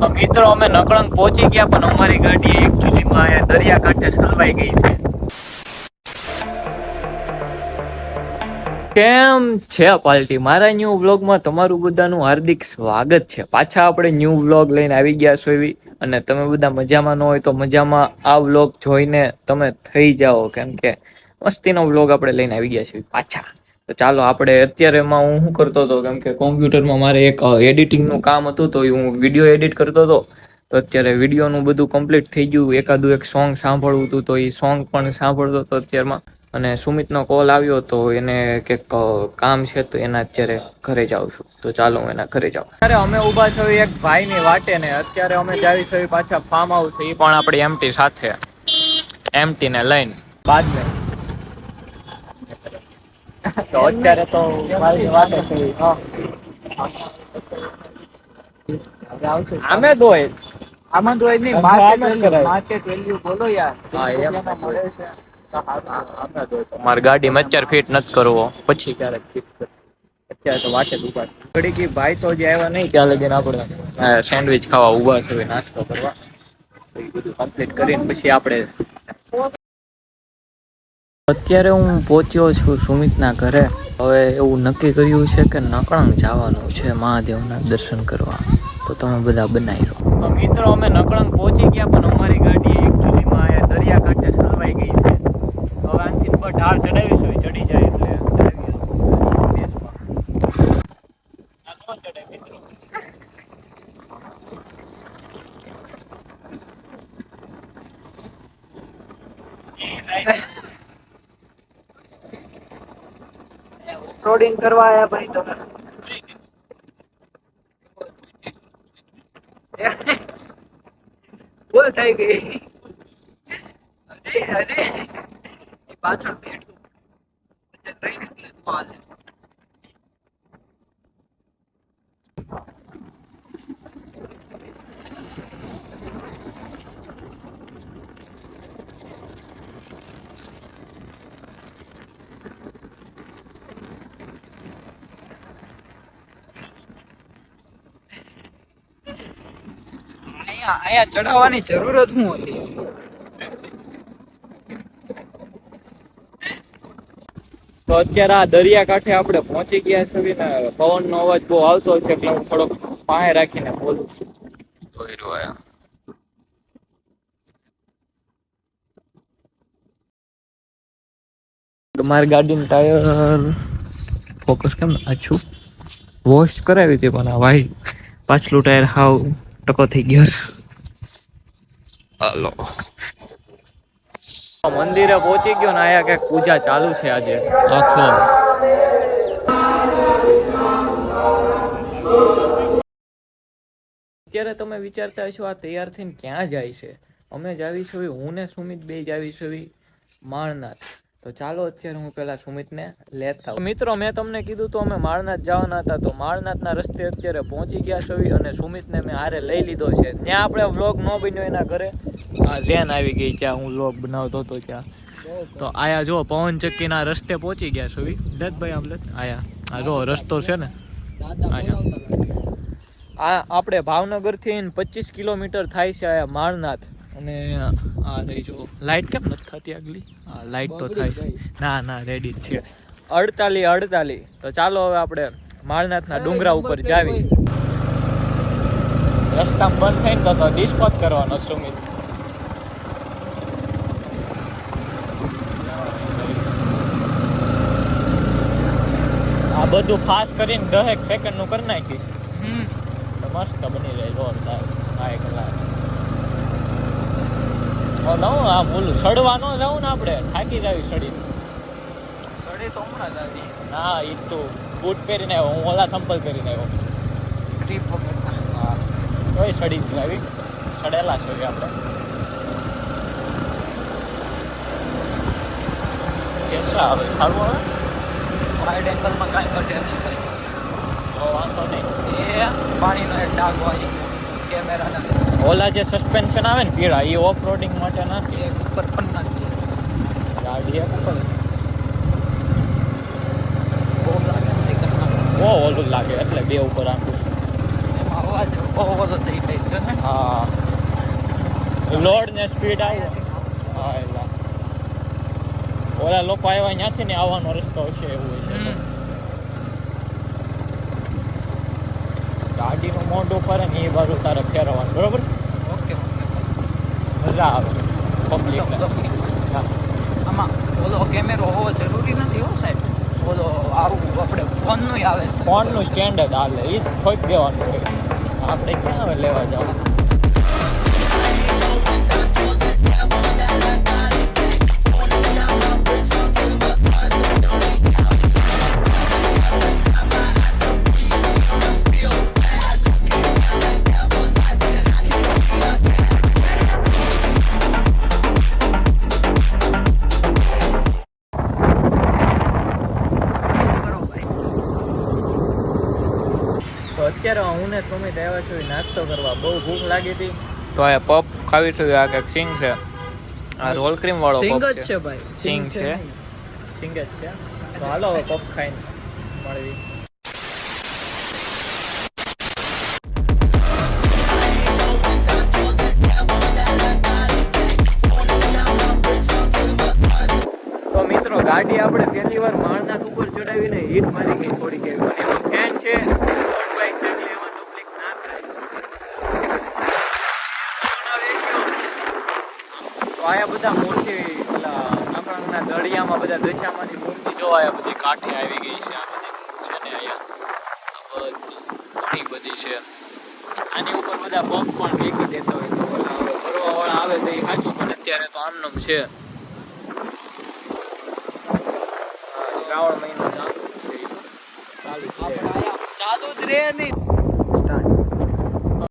તો મિત્રો, અમે નકળંગ પહોંચી ગયા, પણ અમારી ગાડી એકચ્યુઅલીમાં અહીંયા દરિયાકાંઠે સલવાઈ ગઈ છે. કેમ છે પાર્ટી મારા ન્યૂ વ્લોગમાં તમારું બધાનું હાર્દિક સ્વાગત છે. પાછા આપણે ન્યૂ વ્લોગ લઈને આવી ગયા છો એવી, અને તમે બધા મજામાં ન હોય તો મજામાં આ વ્લોગ જોઈને તમે થઈ જાઓ. કેમ કે મસ્તીનો વ્લોગ આપણે લઈને આવી ગયા છીએ પાછા. ચાલો આપણે અત્યારે એમાં હું શું કરતો હતો? કેમ કે કોમ્પ્યુટરમાં મારે એક એડિટિંગનું કામ હતું તો હું વીડિયો એડિટ કરતો હતો. તો અત્યારે વિડીયોનું બધું કમ્પ્લીટ થઈ ગયું. એકાદું એક સોંગ સાંભળવું હતું તો એ સોંગ પણ સાંભળતો હતો અત્યારમાં. અને સુમિતનો કોલ આવ્યો તો એને કંઈક કામ છે તો એના અત્યારે ઘરે જાઉં છું. તો ચાલો હું એના ઘરે જાઉં. અત્યારે અમે ઊભા છો એક ભાઈની વાટે ને અત્યારે અમે જાવી છે પાછા ફાર્મ હાઉસ એ પણ આપણી એમટી સાથે. એમટી ને લઈને. બાદ મેં તો અત્યારે તો ભાઈની વાત છે હા. આમે દોય આમાં દોય નહીં માર્કેટ. માર્કેટ વેલ્યુ બોલો યાર હા, એમ. મળે છે મારી ગાડીમાં અત્યારે ફિટ નથી કરવો પછી ક્યારેક ફિટ અત્યારે તો વાટે ઊભા. ઘડી કી ભાઈ તો જે આવ્યા નહીં ત્યાં લગીને આપણે સેન્ડવિચ ખાવા ઊભા છે નાસ્તો કરવા તો બધું કમ્પ્લીટ કરીને પછી આપણે અત્યારે હું પહોંચ્યો છું સુમિતના ઘરે. હવે એવું નક્કી કર્યું છે કે નકળંગ જવાનું છે મહાદેવના દર્શન કરવા. તો તમે બધા બનાવી રહો મિત્રો અમે નકળંગ પહોંચી ગયા પણ અમારી ગાડી એકચ્યુઅલીમાં અહીંયા દરિયાકાંઠે સલવાઈ ગઈ છે. હવે આનથી ઉપર ઢાળ ચડાવીશું ચડી જાય એટલે ચડાવીએ દેશમાં. આ ન ચડે મિત્રો. ઓફરોડિંગ કરવા આયા ભાઈ તમે ભૂલ થઈ ગઈ હજી હજી એ પાછળ બેઠું વચ્ચે ટ્રેન એટલે તું હાલે. અહીંયા ચડાવવાની જરૂર જરૂરત શું હતી? તો અત્યારે આ દરિયાકાંઠે આપણે પહોંચી ગયા છે ને પવનનો અવાજ બહુ આવતો હશે એટલે હું થોડોક પાસે રાખીને બોલું છું. મારી ગાડીનું ટાયર ફોકસ કેમ આછું વોશ કરાવી હતી પણ આ વાઈ પાછલું ટાયર હાવ ટકો થઈ ગયો છે. હાલો. મંદિરે પહોંચી ગયો ને આયા કંઈક પૂજા ચાલુ છે આજે. આખો. અત્યારે તમે વિચારતા હશો આ તૈયાર થઈને ક્યાં જાય છે? અમે જ આવી છીએ હું ને સુમિત બે જ આવી છીએ માળનાથ. તો ચાલો અત્યારે હું પેલા સુમિતને લેતા મિત્રો મેં તમને કીધું તો અમે માળનાથ જવાના હતા તો માળનાથના રસ્તે અત્યારે પહોંચી ગયા છીએ અને સુમિતને મેં હારે લઈ લીધો છે. ત્યાં આપણે વ્લોગ ન બન્યો એના ઘરે. જેન આવી ગઈ ત્યાં હું લોક બનાવતો હતો ત્યાં તો આયા જો પવન ચક્કીના રસ્તે પહોંચી ગયા છો ભાઈ આમ લત આયા. આ જો રસ્તો છે ને. આ આપણે ભાવનગરથી પચીસ કિલોમીટર થાય છે આયા માળનાથ. અને આ રહી જો લાઇટ કેમ નથી થતી આગલી? આ લાઇટ તો થાય છે. ના ના રેડી જ છે અડતાલી અડતાલી. તો ચાલો હવે આપણે માળનાથના ડુંગરા ઉપર જાવી. રસ્તા બંધ થઈને તો ડિસ્કોટ કરવાનો સુમિત આ બધું ફાસ્ટ કરીને દહેક સેકન્ડનું કરી નાખીશ હમ. મસ્ત બની જાય જોરદાર આ એક લઉં આ બોલું સડવા ન જાઉં ને આપણે. થાકી જાવી સડી. સડી તો હમણાં જ આવી. ના એ તો બૂટ પહેરીને આવ્યો. હું ઓલા સંપલ કરીને આવ્યો. ટ્રીપ વગર હા. તોય સડી જ સડેલા છે આપણે. કેસા આવે સારું આવે? વાઇડ એંગલમાં કાંઈ ઘટે નહીં ભાઈ. તો વાંધો નહીં. એ પાણીનો એક ડાઘ હોય કેમેરાના. ઓલા જે સસ્પેન્શન આવે ને પીળા એ ઓફ રોડિંગ માટે નથી. એક ઉપર પણ નથી. ગાડી એક ઉપર. બહુ ઓલું લાગે એટલે બે ઉપર આંકું એમાં અવાજ બહુ ઓલો થઈ જાય છે ને. લોડ ને સ્પીડ આવી હા એલા ઓલા લોકો આવ્યા ત્યાંથી ને આવવાનો રસ્તો હશે એવું છે. ગાડીનું મોઢું ફરે ને એ બાજુ તારે ફેરવવાનું બરોબર? ઓકે મજા આવે. પબ્લિક આમાં ઓલો કેમેરો હોવો જરૂરી નથી હો સાહેબ. ઓલો આવું આપણે ફોનનું આવે ફોનનું સ્ટેન્ડર્ડ હાલે એ જ ઠોકી દેવાનું આપણે ક્યાં લેવા જવું અત્યારે હું ને સુમિત આવ્યા છું નાસ્તો કરવા. બહુ ભૂખ લાગી હતી. તો આ પપ ખાવી છું આ કંઈક સિંગ છે. આ રોલ ક્રીમ વાળો સિંગ જ છે. ભાઈ. સિંગ છે સિંગ જ છે. તો હાલો હવે પપ ખાઈને મળવી મિત્રો ગાડી આપણે પહેલી વાર માળનાથ ઉપર ચડાવીને હીટ મારી ગઈ થોડીક એવી. પણ એમાં ફેન છે સ્પોર્ટ બાઇક છે એટલે એમાં તકલીફ ના થાય તો આયા બધા મૂર્તિ પેલા દળિયામાં બધા દશામાંની મૂર્તિ જોવા આયા બધી કાંઠે આવી ગઈ છે, આ બધી છે ને અહીંયા ઘણી બધી છે. આની ઉપર બધા પગ પણ ફેંકી દેતા હોય તો હવે આવે તો એ સાચું, પણ અત્યારે તો આમનમ છે. શ્રાવણ મહિનો ચાલુ છે. ચાલુ ચાલુ જ રહે નહીં.